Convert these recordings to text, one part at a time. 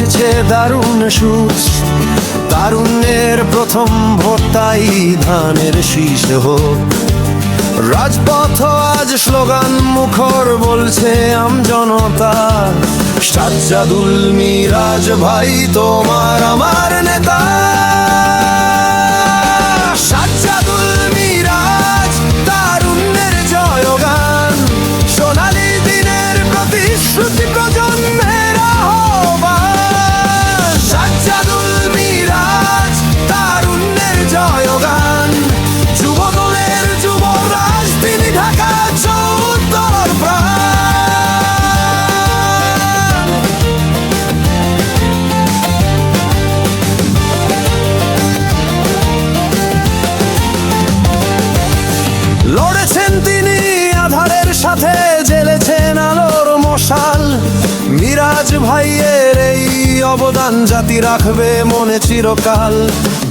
এসেছে দারুণ সুর তারুণ্যের প্রথম ভোটটাই ধানের শীষ হোক। রাজপথ আজ স্লোগান মুখর বলছে আম জনতা। সাজ্জাদুল মিরাজ ভাই, তোমার আমার নেতা। সাজ্জাদুল মিরাজ তারুণ্যের জয়গান। সোনালী দিনের প্রতিশ্রুতি জেলেছেন আলোর মশাল। মিরাজ ভাইয়ের এই অবদান জাতি রাখবে মনে চিরকাল।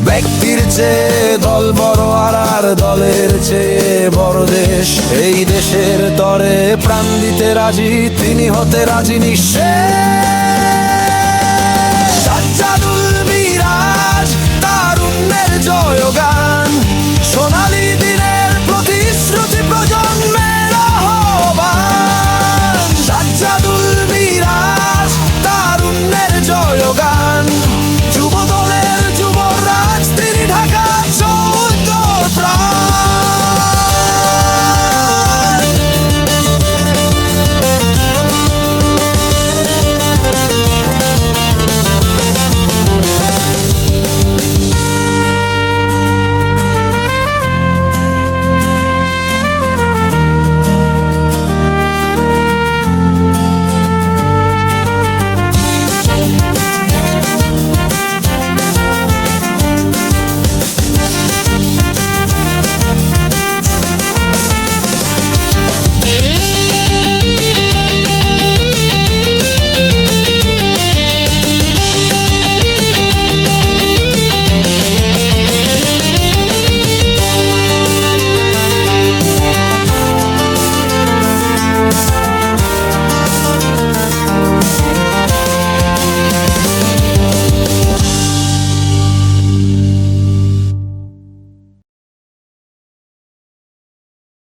ব্যক্তির চেয়ে দল বড় আর আর দলের চেয়ে বড় দেশ। এই দেশের তরে প্রাণ দিতে রাজি, তিনি হতে রাজি নিঃশেষ